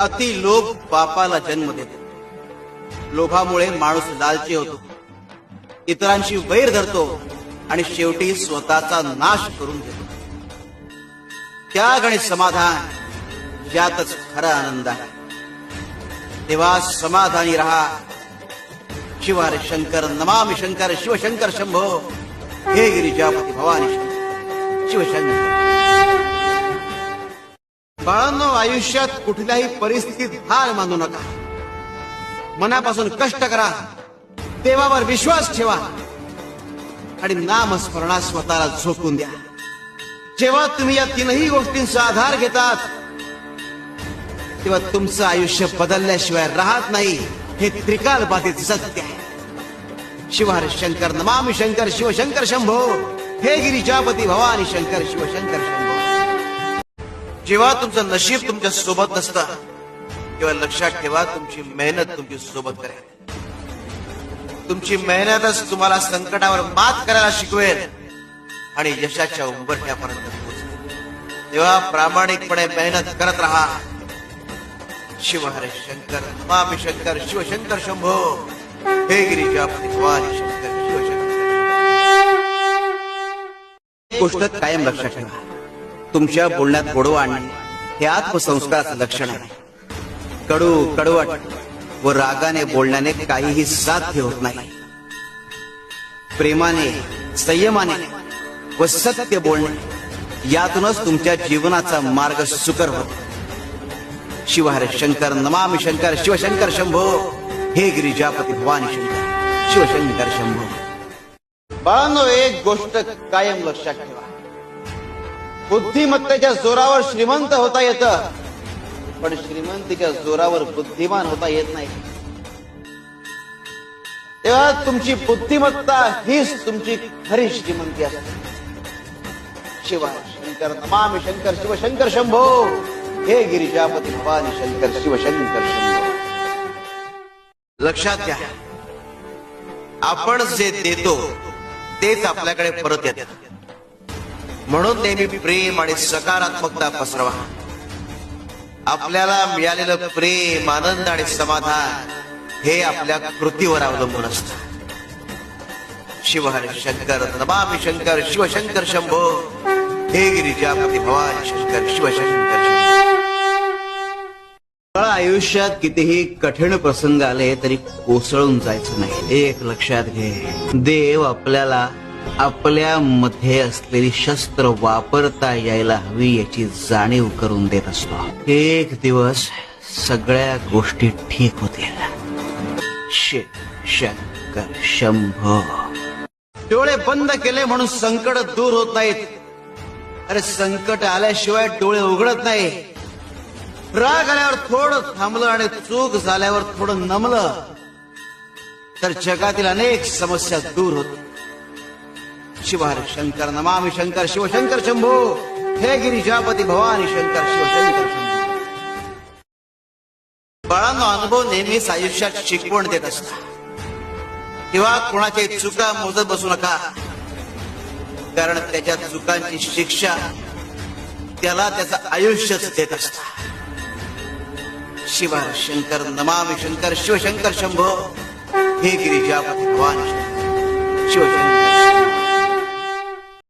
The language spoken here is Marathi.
अति लोभ पापाला जन्म देतो. लोभामुळे माणूस लालची होतो. इतरांशी वैर धरतो आणि शेवटी स्वतःचा नाश करून घेतो. त्याग आणि समाधान यातच खरा आनंद आहे. तेव्हा समाधानी रहा. शिवार शंकर नमामि शंकर शिवशंकर शंभो. हे गिरिजापती भवानी शंकर. शिवशंकर. बाळांनो आयुष्यात कुठल्याही परिस्थितीत हार मानू नका. मनापासून कष्ट करा. देवावर विश्वास ठेवा. आणि नामस्मरणा स्वतःला झोपून द्या. जेव्हा तुम्ही या तीनही गोष्टींचा आधार घेतात तेव्हा तुमचं आयुष्य बदलल्याशिवाय राहत नाही. हे त्रिकाल बाधित सत्य आहे. शिवहर शंकर नमामि शंकर शिवशंकर शंभो. हे गिरिजापती भवानी शंकर शिवशंकर शंभो. जेव्हा तुमचं नशीब तुमच्यासोबत नसतं तेव्हा लक्षात ठेवा तुमची मेहनत तुमची सोबत करेल. तुमची मेहनतच तुम्हाला संकटावर मात करायला शिकवेल आणि यशाच्या उंबरठ्यापर्यंत पोहोचेल. तेव्हा प्रामाणिकपणे मेहनत करत राहा. शिवहरे शंकर मामी शंकर शिवशंकर शंभो. हे गिरीजा भवानी शंकर शिवशंकर गोष्ट कायम लक्षात ठेवा. तुमच्या बोलण्यात गोडवा आणणे हे आत्मसंस्काराचं लक्षण आहे. कडू कडवट व रागाने बोलण्याने काहीही साध्य होत नाही. प्रेमाने संयमाने व सत्य बोलणे यातूनच तुमच्या जीवनाचा मार्ग सुकर होतो. शिवहर शंकर नमामि शंकर शिवशंकर शंभो. हे गिरिजापती भवानी शंकर शिवशंकर शंभो. बाळांनो एक गोष्ट कायम लक्षात ठेवा. बुद्धिमत्तेच्या जोरावर श्रीमंत होता येतं. पण श्रीमंतीच्या जोरावर बुद्धिमान होता येत नाही. तेव्हा तुमची बुद्धिमत्ता हीच तुमची खरी श्रीमंती असते. शिवा शंकर नमामि शंकर शिवशंकर शंभो. हे गिरिजापती भवानी शंकर शिवशंकर शंभो. लक्षात घ्या. आपण जे देतो तेच आपल्याकडे परत येतात म्हणून नेहमी प्रेम आणि सकारात्मकता पसरवा. आपल्याला मिळालेलं प्रेम आनंद आणि समाधान हे आपल्या कृतीवर अवलंबून असत. शिवहर शंकर नमामी शंकर शिवशंकर शंभो. हे गिरिजापती भवान शंकर शिवशंकर आयुष्यात कितीही कठीण प्रसंग आले तरी कोसळून जायचं नाही. एक लक्षात घे. देव आपल्याला आपल्या मध्ये असलेली शस्त्र वापरता यायला हवी याची जाणीव करून देत असतो. एक दिवस सगळ्या गोष्टी ठीक होतील. शंकर शंभो. डोळे बंद केले म्हणून संकट दूर होत नाहीत. अरे संकट आल्याशिवाय डोळे उघडत नाही. राग आल्यावर थोडं थांबलं आणि चूक झाल्यावर थोडं नमलं. तर जगातील अनेक समस्या दूर होत शिवहर शंकर नमामि शंकर शिवशंकर शंभो। हे गिरिजापती भवानी शंकर शिवशंकर शंभो। बाळांना अनुभव नेहमीच आयुष्यात शिकवण देत असतात किंवा कोणाच्या चुका मोजत बसू नका. कारण त्याच्या चुकांची शिक्षा त्याला त्याचं आयुष्यच देत असतात शिवा शंकर नमामि शंकर शिवशंकर शंभो। हे गिरिजापती भवानी शंकर शिवशंकर